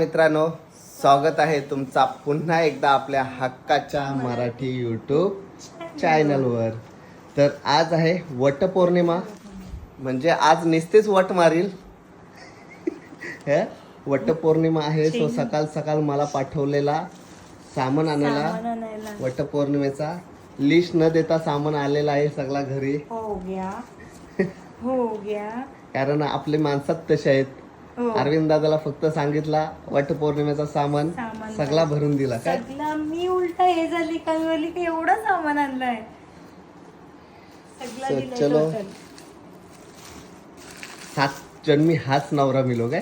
मित्रांनो स्वागत आहे तुमचा पुन्हा एकदा आपल्या हक्काच्या मराठी यूट्यूब चॅनलवर तर आज आहे वटपौर्णिमा. म्हणजे आज निस्तेच वट मारील. हे? वटपौर्णिमा आहे सो सकाळ सकाळ मला पाठवलेला सामान आणायला वटपौर्णिमेचा. लिस्ट न देता सामान आलेला आहे सगळा घरी. हो गया. हो गया. कारण आपले माणसात तसे आहेत. अरविंद दादाला फक्त सांगितला वटपौर्णिमेचा सामान सामान. सगळा भरून दिला काय सगळा मी उलटा हे झाली का मी बोलली की एवढं सामान आणलंय. सगळा So, दिलाय चलो. total. सात जन्मी हाच नवरा मिलो काय?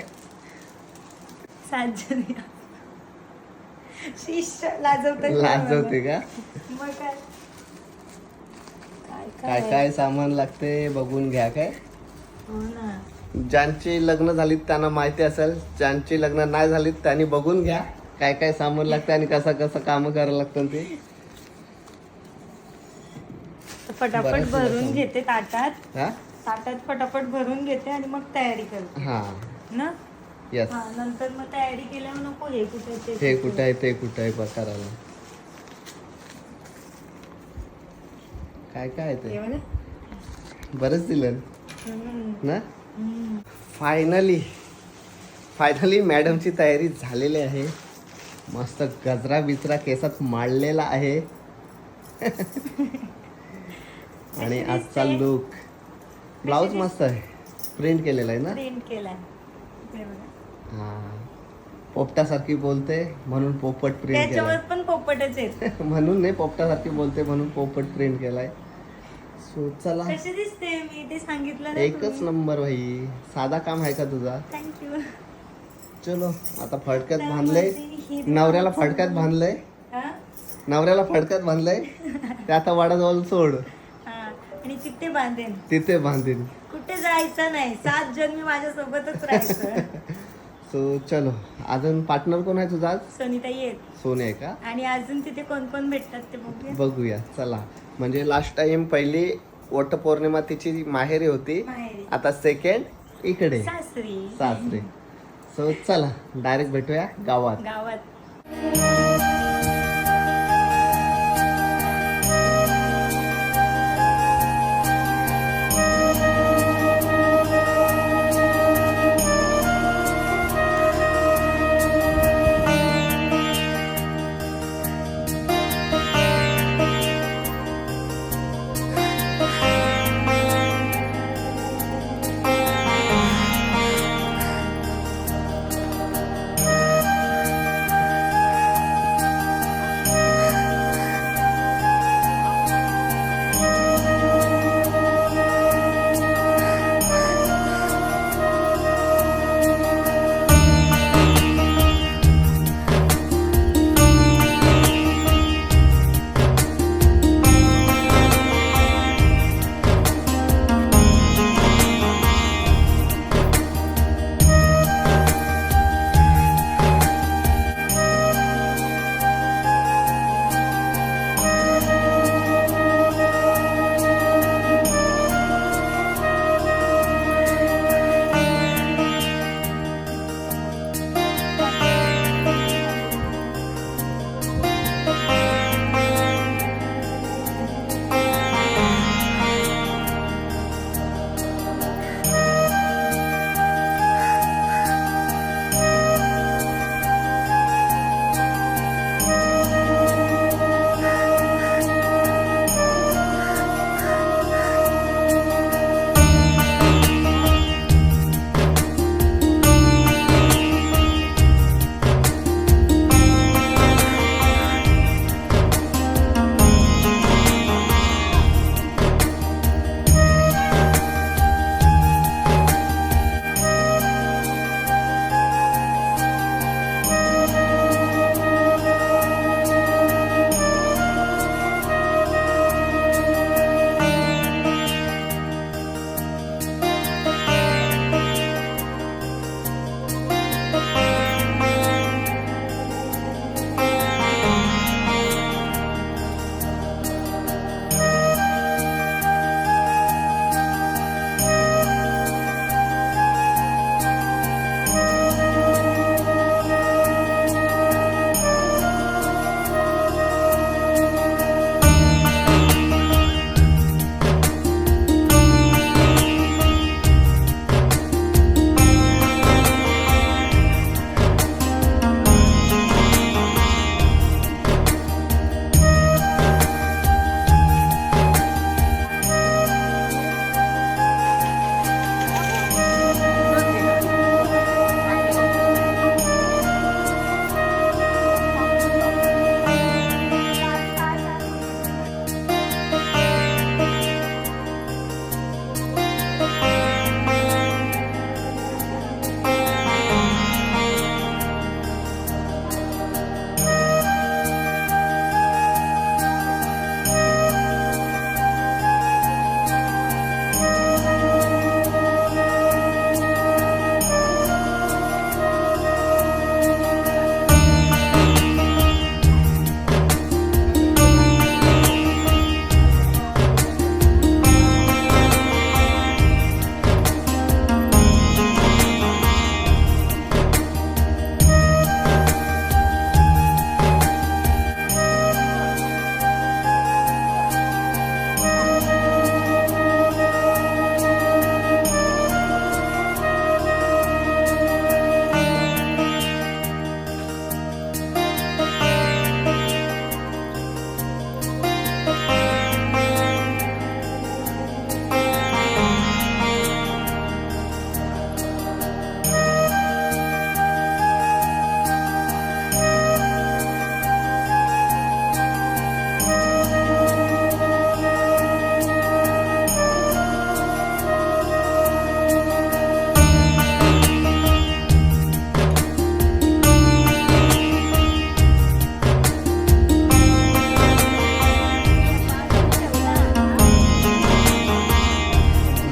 सात जणी. शिष्ट लाजवत लाजवते का? मग काय? काय काय काय सामान लागते बघून घ्या काय? हो ना. ज्यांची लग्न झालीत त्यांना माहिती असेल ज्यांची लग्न नाही झालीत त्यांनी बघून घ्या काय काय सामान लागते आणि कसं कसं काम करायला लागतं ते. फटाफट भरून. घेते ताटात. हा? ताटात फटाफट भरून घेते आणि मग तयारी करते. हा. ना? यस हा नंतर मग तयारी केल्यावर नको हे कुठे ते हे कुठं आहे. ते कुठं आहे बघ करायला काय काय आहे हे ते बघा. बरंच दिलं. हम्म. ना. फायनली फायनली मॅडमची तयारी झालेली आहे. मस्त गजरा बिजरा केसात माळलेला आहे. आणि आजचा लुक ब्लाऊज मस्त आहे. प्रिंट केलेला आहे ना? प्रिंट केलाय. हे. पोपटासारखी बोलते म्हणून पोपट प्रिंट केलाय. पण पोपटच आहेत. म्हणून नाही पोपटासारखी बोलते म्हणून पोपट प्रिंट केलाय. सो चला. कशी दिसते? मी ते सांगितलं ना एकच नंबर भाई. साधा काम आहे का तुझा? थँक्यू चलो आता फडक्यात बांधलंय नवऱ्याला फडक्यात बांधलंय नवऱ्याला फडक्यात बांधलंय ते आता वाडाजवळ सोड. आणि तिथे बांधेन. तिथे बांधीन. कुठे जायचं नाही. सात जण मी माझ्या सोबतच राहायचं. सो चलो. अजून पार्टनर कोण आहे तुझा आज? सोनीताई येत सोने आहे का? आणि अजून तिथे कोण कोण भेटतात ते बघूया. बघूया. चला. म्हणजे लास्ट टाइम पहिली वटपौर्णिमा तिची माहेरी होती. माहेरी. आता सेकंड इकडे. सासरी. सासरे. सो चला डायरेक्ट भेटूया गावात. गावात.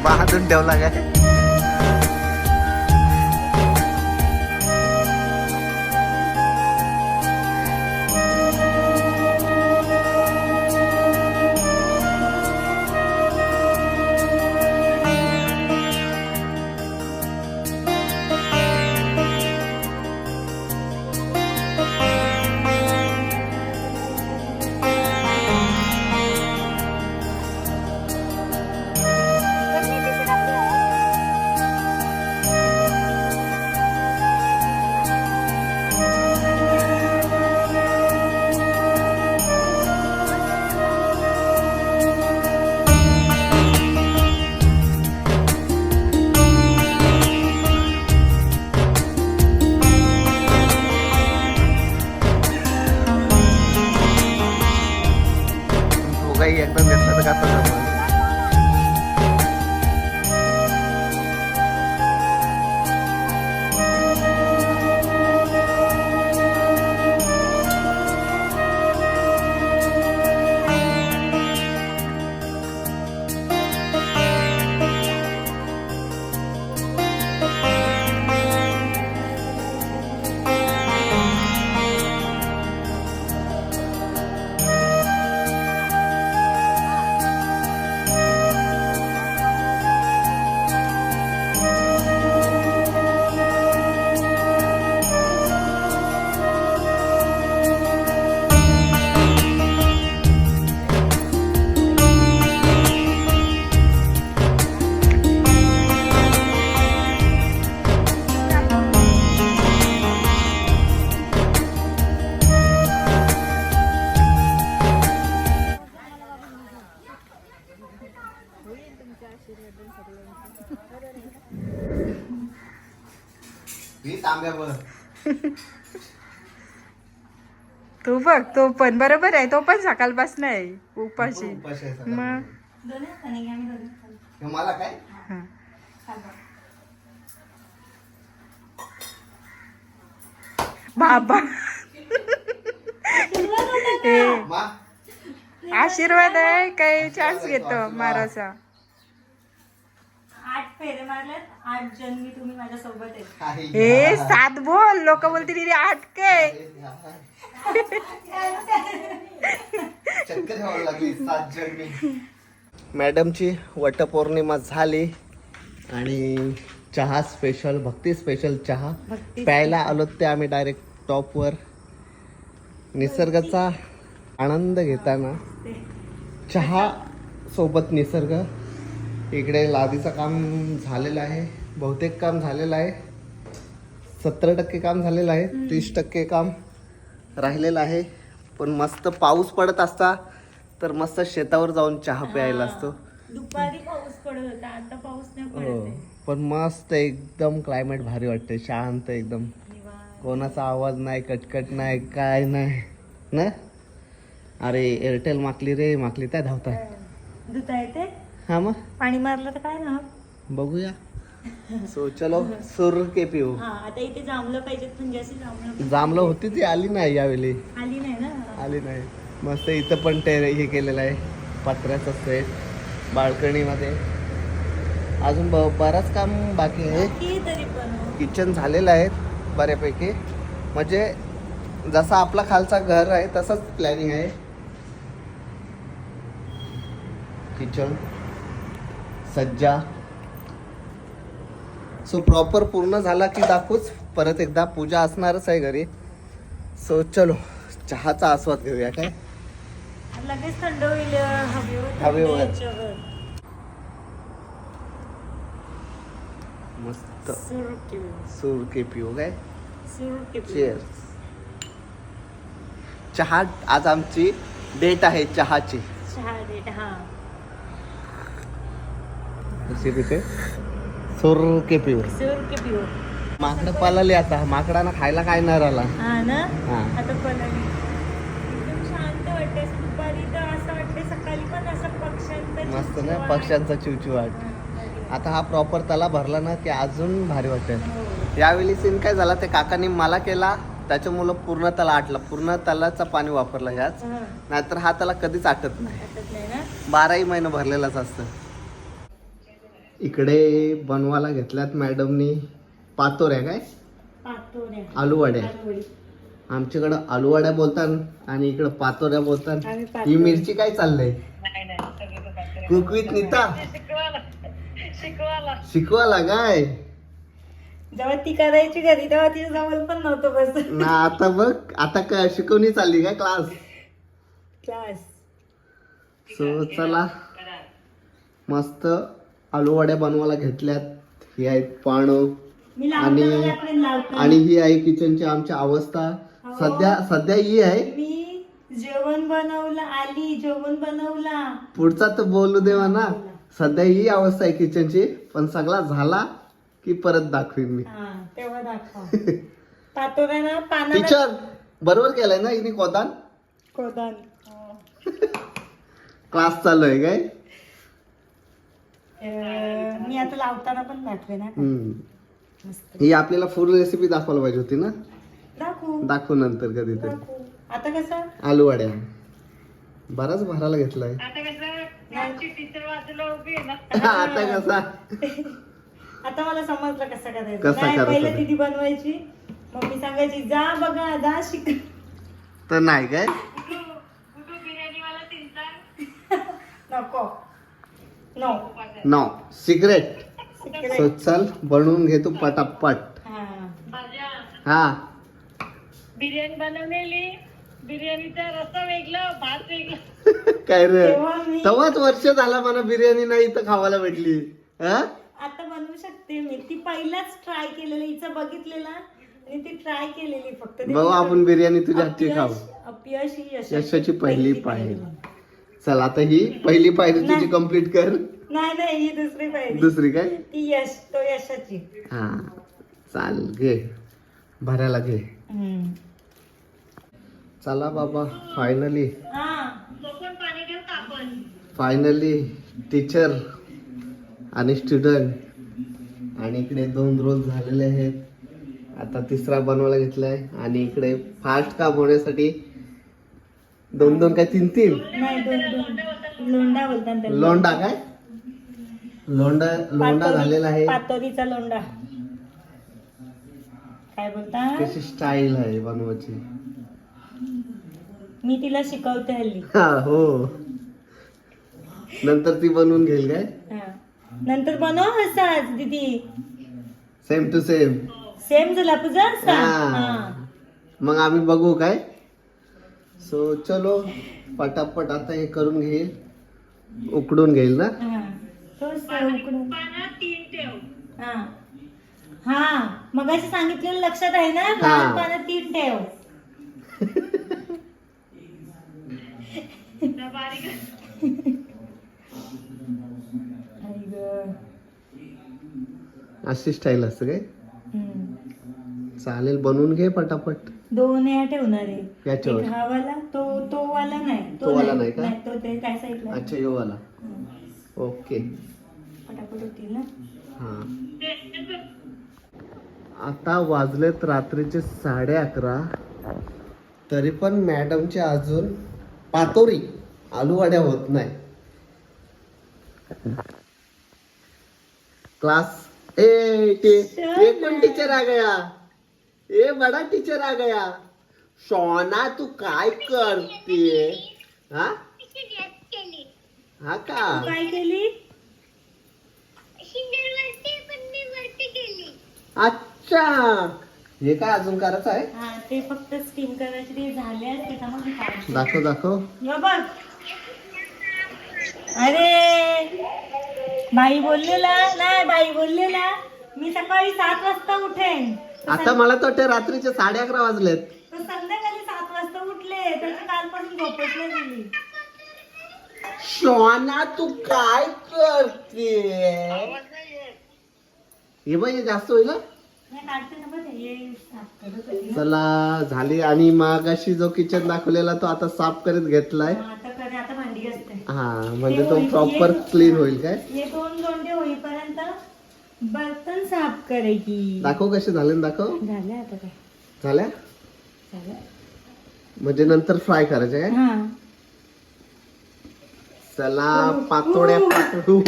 Aku tuh. तू बघ तो पण बरोबर आहे तो पण सकाळपासून आहे उपाशी. उपाशी आहे सगळं. मग मला काय. बाबा. मा? आशीर्वाद आहे काही चान्स घेतो माराचा आठ फेरे मारलेत. आठ जन्मी तुम्ही माझ्या सोबत आहेत काही हे सात बोल. लोक बोलतील आठ काय मॅडमची वटपौर्णिमा झाली आणि चहा स्पेशल भक्ती स्पेशल चहा. प्यायला आलो ते आम्ही डायरेक्ट टॉपवर निसर्गाचा आनंद घेताना चहा सोबत निसर्ग इकडे लादीचं काम झालेलं आहे. बहुतेक काम झालेलं आहे. सत्तर टक्के काम झालेलं आहे. तीस टक्के काम राहिलेलं आहे. पण मस्त पाऊस पडत असता तर मस्त शेतावर जाऊन चहा प्यायला असतो. दुपारी पाऊस पडत होता. आता पाऊस नाही हो. पडत आहे. पण मस्त एकदम क्लायमेट भारी वाटते शांत एकदम. निवांत. कोणाचा आवाज नाही कटकट नाही काय नाही. ना? अरे एअरटेल माकली रे. माकली काय धावतात धुता येते हा मग? पाणी मारलं तर काय ना? बघूया. सो चलो सुर के पिऊ. हा आता इथे जांभलं पाहिजेत पण जास्त जांभलं जांभलं होती ती आली नाही यावेळी. आली नाही ना? आली नाही. मस्त इथं पण ते हे केलेलं आहे पत्र्याचं सेट बाल्कनीमध्ये. अजून ब बराच काम बाकी आहे. किचन झालेलं आहे बऱ्यापैकी. म्हणजे जसा आपला खालचा घर आहे तसंच प्लॅनिंग आहे. किचन. सज्जा. सो प्रॉपर पूर्ण झाला की दाखवूच. परत एकदा पूजा असणारच आहे घरी. सो चलो चहाचा आस्वाद घेऊया काय? लगेच थंड होईल हवेवर. मस्त. सुरू के पिऊ काय? सुरू केलं. चेअर चहा आज आमची डेट आहे चहाची. चहा रेट हा. कशी तिथे सूर के पिऊ सुरू के पिऊ माकडं पळाली आता. माकडांना खायला काय नाही राहिला. हा ना? हा. आता पलाली एकदम शांत वाटते असं दुपारी तर असं वाटते सकाळी पण असं पक्ष्यांचं मस्त ना? चिवचिवाट. पक्ष्यांचा चिवचिवाट हा. आता हा प्रॉपर त्याला भरला ना की अजून भारी वाटेल हो. यावेळी सीन काय झाला? ते काकांनी मला केला. त्याच्यामुळं पूर्ण त्याला आटला. पूर्ण त्यालाचा पाणी वापरलं ह्याच हा, नाहीतर हा त्याला कधीच आटत नाही. वाटत नाही ना? बाराही महिने भरलेलाच असतं. इकडे बनवायला घेतल्यात मॅडमनी पातोऱ्या काय? पातोड्या आलूवड्या. आलूवडी. आमच्याकडं आलूवड्या बोलतात आणि इकडं पातोऱ्या बोलतात. ही. मिरची काय चाललंय? कुकवीत नीता? शिकवाला काय? जेव्हा ती करायची घरी तेव्हा तिच्या जवळ पण नव्हतं बस. ना आता बघ आता काय शिकवणी चालली काय क्लास? क्लास. सो चला. मस्त. आलूवड्या बनवायला घेतल्यात. ही आहेत मी आणि- आणि ही आहे किचनची आमची अवस्था. सध्या सध्या ही आहे. जेवण बनवलं आली जेवण बनवला. पुढचा तर बोलू देवा ना. सध्या ही अवस्था आहे किचनची. पण सगळा झाला की परत दाखवीन मी. हा तेव्हा दाखव. ना टीचर बरोबर केलंय ना हिने कोदान? कोदान. क्लास चालू आहे काय? मी आता लावताना पण दाखवे ना हम्म. मस्त. ही आपल्याला फुल रेसिपी दाखवायला पाहिजे होती ना? दाखवू. दाखवू नंतर कधीतरी. दाखवू. आता कसं? आलू वड्या बराच भरायला घेतलाय. आता कसा? आता मला समजलं कसं करायचं. कसं नाही करायचं? पहिले. दीदी बनवायची. मम्मी सांगायची जा बघा जा शिक. तर नाही काय? नको. नो नो सिक्रेट सो चल बनवून घे तू पटापट. हा. हा. बिर्याणी बनवलेली. बिर्याणीचा रस्सा वेगळा भात वेगळा. काय रे? तेव्हा मी तेव्हाच वर्ष झाला मला बिर्याणी नाही इथं खावायला भेटली. हा? आता बनवू शकते मी. ती पहिलाच ट्राय केलेलं. हिचं बघितलेला. आणि ती ट्राय केलेली फक्त. ते बघू आपण बिर्याणी तुझ्या हातची खाऊ. अपयश अपयश ही यशाची पहिली पायरी. चल आता ही पहिली पायरी तुझी नाही. कंप्लीट कर. नाही नाही ही दुसरी पाहिजे दुसरी काय? ती यश तो यशाची. हा चाल घे. भरायला घे. हम्म. चला बाबा फायनली हा. फायनली टीचर आणि स्टुडंट आणि इकडे दोन रोल झालेले आहेत. आता तिसरा बनवायला घेतलाय. आणि इकडे फास्ट काम होण्यासाठी दोन दोन काय तीन तीन नाही दोन दोन लोंडा बोलतात त्याला. लोंडा काय? लोंडा लोंडा पातोडी- झालेला आहे. पातोडीचा लोंडा काय बोलता? कशी स्टाईल आहे बनवायची? मी तिला शिकवते हल्ली. हा हो. नंतर ती बनवून घेईल काय? हा. नंतर बनव असाच दीदी. सेम टू सेम सेम झाला तुझा असा हा. हा. मग आम्ही बघू काय? सो चलो. पटापट आता हे करून घेईल. उकडून घेईल ना? हा. उकडून. तीन ठेव हा हा मगाशी सांगितलेलं लक्षात आहे ना हा. लाल पाण्यात तीन ठेव त्या बारीक आई गं. अशी स्टाईल असते काय हम्म. चालेल बनवून घे पटापट दोन या ठेवणार आहे याच्यावर? एक हा वाला तो तो वाला नाही तो वाला नाही का? तो ते काय साईडला अच्छा यो वाला ओके पटापट होतील ना? हा. आता वाजलेत रात्रीचे साडे अकरा. तरी पण मॅडमचे अजून पातोरी आलूवाड्या होत नाही. क्लास ए ये कोण टीचर आ गया? ए बडा टीचर आ गया? सोना तू काय करते? हा? हा का? काय केली? अच्छा. हे काय अजून करायचं आहे? हा ते फक्त स्टीम करायचे ते झाले आहेत त्याच्यामध्ये काढते. दाखव दाखव. या बघ. अरे! बाई बोललेला नाही बाई बोललेला मी सकाळी सात वाजता उठेन. आता मला तर वाटते रात्रीचे साडे अकरा वाजलेत. तो संध्याकाळी सात वाजता उठले त्याची कालपासून नाही दिली शोना तू काय करते? हे हे जास्त होईल हं? बघ. चला झाली. आणि मागाशी जो किचन दाखवलेला तो आता साफ करत घेतलाय. हा, आता करे आता भांडी असते हा म्हणजे तो प्रॉपर क्लीन होईल काय? हे दोन दोंडे होईपर्यंत बर्तन साफ करायची. दाखव कसे झाले ना दाखव. झाले आता काय? झाल्या? झालं म्हणजे नंतर फ्राय करायचे काय? हा. चला पातोड्या पातोड.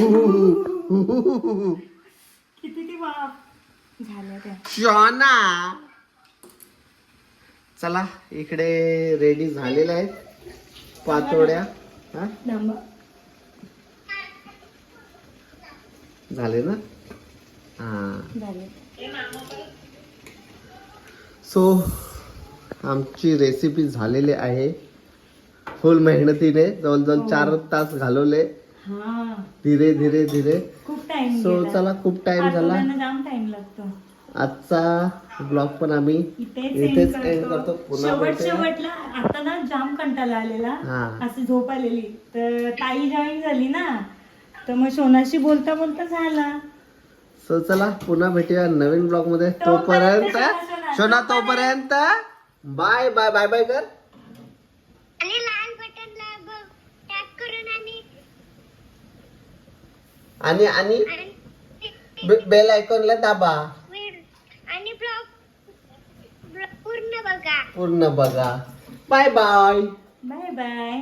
किती ती बाप? झाल्या त्या. शोना चला इकडे रेडी झालेल्या आहेत. पातोड्या. हा? झाले ना? हा. सो आमची रेसिपी झालेली आहे. फुल मेहनतीने जवळजवळ चार तास घालवले. हा. धीरे धीरे धीरे. खूप टाइम सो चला खूप टाइम झाला. जाम टाइम लागतो. आजचा ब्लॉग पण आम्ही इथेच end करतो. पुन्हा. शेवटला आता ना जाम कंटाळा आलेला. हा. अशी झोप आलेली. तर ताई जॉईन झाली ना. तर मग सोनाशी बोलता बोलता झाला. सो चला पुन्हा भेटूया नवीन ब्लॉगमध्ये. तोपर्यंत शोना तोपर्यंत. बाय. बाय बाय बाय कर आणि लाल बटनला टॅप करून आणि आणि आणि? बेल आयकॉनला दाबा. आणि ब्लॉग पूर्ण बघा. पूर्ण बघा. Bye bye bye bye